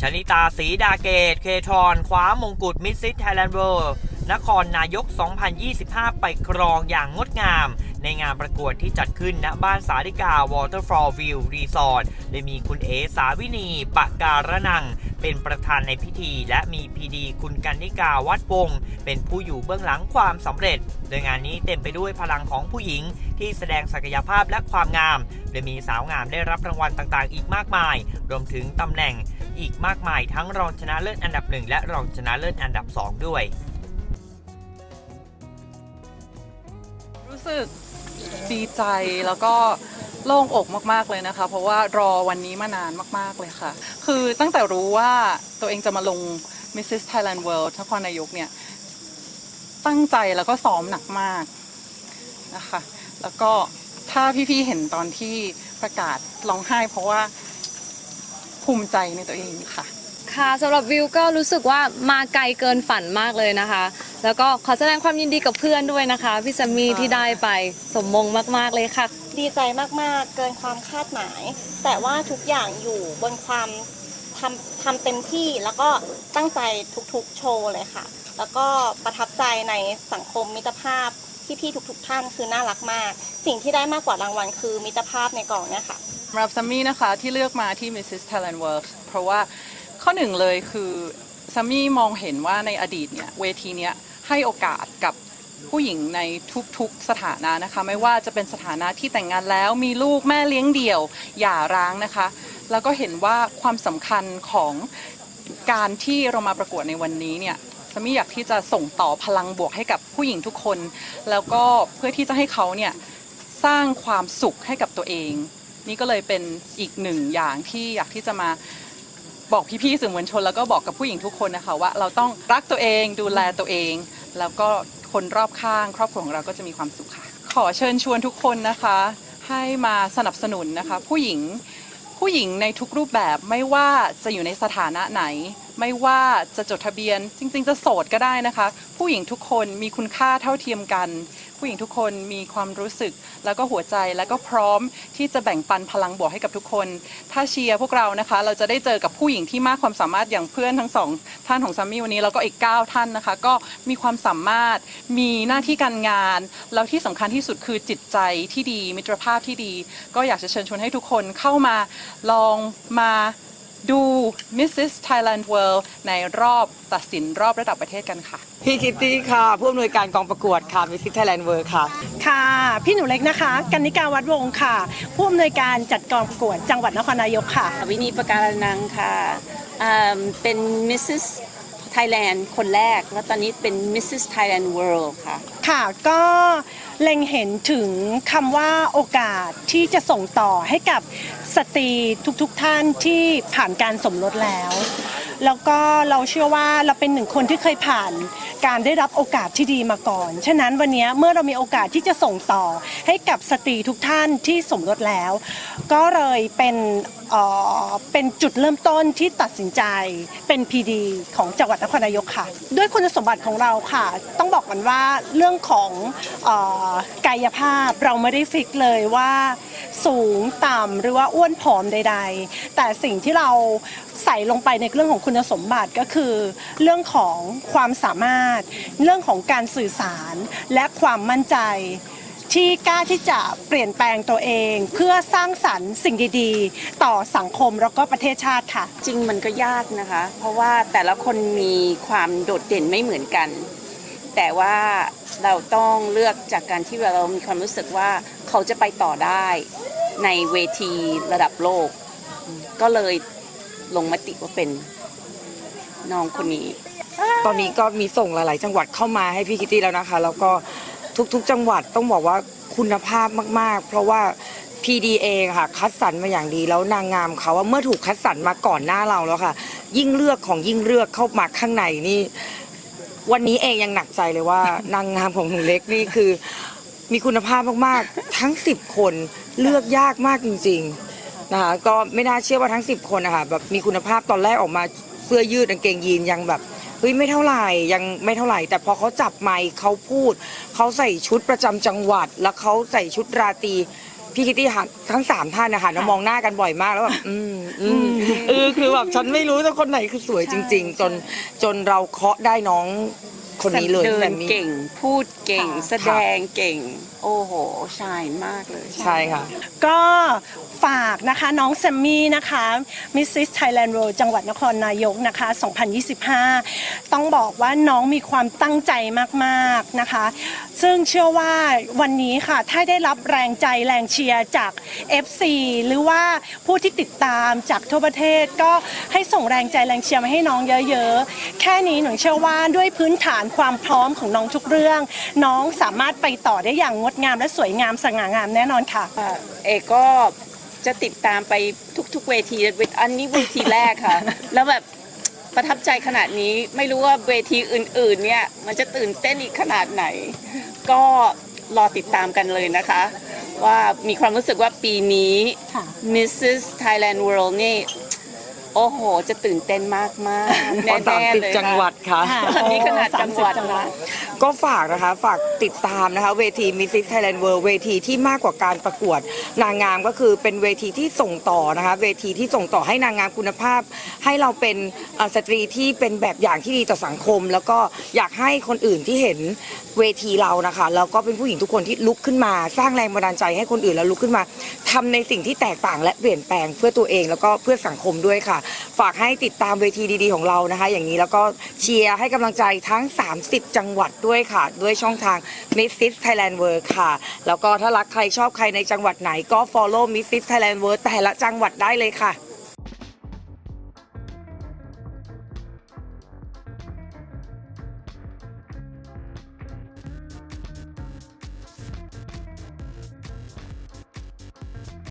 ชนิตาสีดาเกต เคทรอนคว้ามงกุฎมิสซิสไทยแลนด์เวิลด์นครนายก 2025 ไปครองอย่างงดงาม ในงานประกวดที่จัดขึ้นณบ้านสาริกาวอเตอร์ฟอลวิวรีสอร์ทโดยมีคุณเอสาวินีปะการะนัง เป็นประธานในพิธี และมีพีดีคุณกันนิกาวัดวงเป็นผู้อยู่เบื้องหลังความสำเร็จ โดยงานนี้เต็มไปด้วยพลังของผู้หญิง ที่แสดงศักยภาพและความงาม โดยมีสาวงามได้รับรางวัลต่างๆ อีกมากมาย รวมถึงตำแหน่งอีกมากมายทั้งรองชนะเลิศอันดับหนึ่งและรองชนะเลิศอันดับสองด้วยรู้สึก ดีใจแล้วก็โล่งอกมากๆเลยนะคะ เพราะว่ารอวันนี้มานานมากๆเลยค่ะ คือตั้งแต่รู้ว่าตัวเองจะมาลง Mrs. Thailand World นครนายกเนี่ย ตั้งใจแล้วก็ซ้อมหนักมากนะคะ แล้วก็ถ้าพี่ๆเห็นตอนที่ประกาศร้องไห้ เพราะว่าภูมิใจในตัวเองค่ะ ค่ะสำหรับวิวก็รู้สึกว่ามาไกลเกินฝันมากเลยนะคะ แล้วก็ขอแสดงความยินดีกับเพื่อนด้วยนะคะพี่แซมมี่ที่ได้ไปสมมงมากๆเลยค่ะ ดีใจมากๆ เกินความคาดหมาย แต่ว่าทุกอย่างอยู่บนความทำทำเต็มที่แล้วก็ตั้งใจทุกๆโชว์เลยค่ะ แล้วก็ประทับใจในสังคมมิตรภาพพี่ๆทุก ๆ ท่านคือน่ารักมาก สิ่งที่ได้มากกว่ารางวัลคือมิตรภาพในกองเนี่ยค่ะสำหรับซัมมี่นะคะที่เลือกมาที่ Mrs. Thailand World เพราะว่าข้อหนึ่งเลยคือซัมมี่มองเห็นว่าในอดีตเนี่ยเวทีเนี้ย ให้โอกาสกับผู้หญิงในทุกๆสถานะนะคะ ไม่ว่าจะเป็นสถานะที่แต่งงานแล้วมีลูกแม่เลี้ยงเดี่ยวหย่าร้างนะคะ แล้วก็เห็นว่าความสำคัญของการที่เรามาประกวดในวันนี้เนี่ยซัมมี่อยากที่จะส่งต่อพลังบวกให้กับผู้หญิงทุกคน แล้วก็เพื่อที่จะให้เขาเนี่ยสร้างความสุขให้กับตัวเอง นี่ก็เลยเป็นอีกหนึ่งอย่างที่อยากที่จะมาบอกพี่ๆสื่อมวลชน แล้วก็บอกกับผู้หญิงทุกคนนะคะว่าเราต้องรักตัวเองดูแลตัวเอง แล้วก็คนรอบข้าง ครอบครัวของเราก็จะมีความสุขค่ะ ขอเชิญชวนทุกคนนะคะ ให้มาสนับสนุนนะคะ ผู้หญิงผู้หญิงในทุกรูปแบบไม่ว่าจะอยู่ในสถานะไหน ไม่ว่าจะจดทะเบียนจริง ๆ จะโสดก็ได้นะคะ ผู้หญิงทุกคนมีคุณค่าเท่าเทียมกัน ผู้หญิงทุกคนมีความรู้สึก แล้วก็หัวใจแล้วก็พร้อมที่จะแบ่งปันพลังบวกให้กับทุกคน ถ้าเชียร์พวกเรานะคะ เราจะได้เจอกับผู้หญิงที่มากความสามารถอย่างเพื่อนทั้งสองท่านของซัมมี่วันนี้แล้วก็อีก 9 ท่านนะคะ ก็มีความสามารถมีหน้าที่การงาน แล้วที่สำคัญที่สุดคือจิตใจที่ดีมิตรภาพที่ดี ก็อยากจะเชิญชวนให้ทุกคนเข้ามาลองมา ดู Mrs. Thailand World ในรอบตัดสินรอบระดับประเทศกันค่ะ พี่คิตตี้ค่ะ ผู้อำนวยการกองประกวดค่ะ Miss Thailand World ค่ะ ค่ะ พี่หนูเล็กนะคะ กันนิกาวัดวงศ์ค่ะ ผู้อำนวยการจัดกองประกวดจังหวัดนครนายกค่ะ วินีประการนังค่ะอ่าเป็น Mrs. Thailand คนแรก แล้วตอนนี้เป็น Mrs. Thailand World ค่ะ ค่ะก็เล็งเห็นถึงคำว่าโอกาสที่จะส่งต่อให้กับสตรีทุกๆทท่านที่ผ่านการสมรสแล้ว แล้วก็เราเชื่อว่าเราเป็นหนึ่งคนที่เคยผ่าน การได้รับโอกาสที่ดีมาก่อน ฉะนั้นวันนี้เมื่อเรามีโอกาสที่จะส่งต่อให้กับสตรีทุกท่านที่สมรสแล้ว ก็เลยเป็นเอ่อเป็นจุดเริ่มต้นที่ตัดสินใจเป็น PD ของจังหวัดนครนายกค่ะ ด้วยคุณสมบัติของเราค่ะ ต้องบอกกันว่าเรื่องของกายภาพเราไม่ได้ฟิกเลยว่า สูงต่ำหรือว่าอ้วนผอมใด ๆ แต่สิ่งที่เราใส่ลงไปในเรื่องของคุณสมบัติก็คือ เรื่องของความสามารถ เรื่องของการสื่อสารและความมั่นใจ ที่กล้าที่จะเปลี่ยนแปลงตัวเอง เพื่อสร้างสรรค์สิ่งดีๆ ต่อสังคมแล้วก็ประเทศชาติค่ะ จริงมันก็ยากนะคะ เพราะว่าแต่ละคนมีความโดดเด่นไม่เหมือนกัน แต่ว่าเราต้องเลือกจากการที่เรามีความรู้สึกว่าเขาจะไปต่อได้ในเวทีระดับโลก ก็เลยลงมติว่าเป็นน้องคนนี้ ตอนนี้ก็มีส่งหลาย ๆ จังหวัดเข้ามาให้พี่คิตตี้แล้วนะคะ แล้วก็ทุก ๆ จังหวัดต้องบอกว่าคุณภาพมาก ๆ เพราะว่า PDA ค่ะ คัดสรรมาอย่างดีแล้วนางงามเขาว่าเมื่อถูกคัดสรรมาก่อนหน้าเราแล้วค่ะ ยิ่งเลือกของยิ่งเลือกเข้ามาข้างในนี่ วันนี้เองยังหนักใจเลยว่านางงามของหนูเล็กนี่คือ มีคุณภาพมากๆ ทั้ง 10 คนเลือกยากมากจริงๆนะคะก็ไม่น่าเชื่อว่าทั้ง 10 คนนะคะแบบมีคุณภาพตอนแรกออกมาเสื้อยืดกางเกงยีนยังแบบเฮ้ยไม่เท่าไหร่ยังไม่เท่าไหร่ แต่พอเขาจับไมค์เขาพูด เขาใส่ชุดประจำจังหวัด แล้วเขาใส่ชุดราตรี พี่คิตตี้หันทั้งสามท่านนะคะเรามองหน้ากันบ่อยมากแล้วแบบอืมอืมเออคือแบบฉันไม่รู้แต่คนไหนคือสวยจริง ๆ จนจนเราเคาะได้น้องคนนี้เลยเดิแซนมมี่ เก่ง พูดเก่ง ค่ะ แสดงเก่งโอ้โหชายมากเลย ใช่ค่ะ ก็ฝากนะคะน้องแซมมี่นะคะ Mrs. Thailand World จังหวัดนครนายกนะคะ 2025 ต้องบอกว่าน้องมีความตั้งใจมากๆนะคะ ซึ่งเชื่อว่าวันนี้ค่ะถ้าได้รับแรงใจแรงเชียร์จาก FC หรือว่าผู้ที่ติดตามจากทั่วประเทศ ก็ให้ส่งแรงใจแรงเชียร์มาให้น้องเยอะๆ แค่นี้หนูเชื่อว่าด้วยพื้นฐานความพร้อมของน้องทุกเรื่อง น้องสามารถไปต่อได้อย่างงดงามและสวยงามสง่างามแน่นอนค่ะอ่าเอกก็จะติดตามไปทุกๆเวทีอันนี้เวทีแรกค่ะ แล้วแบบประทับใจขนาดนี้ไม่รู้ว่าเวทีอื่นๆเนี่ยมันจะตื่นเต้นอีกขนาดไหน ก็รอติดตามกันเลยนะคะ ว่ามีความรู้สึกว่าปีนี้ค่ะ Mrs. Thailand World นี่โอ้โห จะตื่นเต้นมากมากๆเพราะแน่ๆเลย30จังหวัดค่ะค่ะอันนี้ขนาดจังหวัดโอ้30จังหวันะด ก็ฝากนะคะฝากติดตามนะคะเวที Mrs. Thailand World เวทีที่มากกว่าการประกวดนางงามก็คือเป็นเวทีที่ส่งต่อนะคะเวทีที่ส่งต่อให้นางงามคุณภาพ ให้เราเป็นสตรีที่เป็นแบบอย่างที่ดีต่อสังคม แล้วก็อยากให้คนอื่นที่เห็นเวทีเรานะคะแล้วก็เป็นผู้หญิงทุกคนที่ลุกขึ้นมา สร้างแรงบันดาลใจให้คนอื่นแล้วลุกขึ้นมาทำในสิ่งที่แตกต่างและเปลี่ยนแปลงเพื่อตัวเอง แล้วก็เพื่อสังคมด้วยค่ะ ฝากให้ติดตามเวทีดี ๆ ของเรานะคะ อย่างนี้แล้วก็เชียร์ให้กำลังใจทั้ง 30 จังหวัดด้วยค่ะ ด้วยช่องทาง Mrs Thailand World ค่ะ แล้วก็ถ้ารักใครชอบใครในจังหวัดไหนก็ follow Mrs Thailand World แต่ละจังหวัดได้เลยค่ะ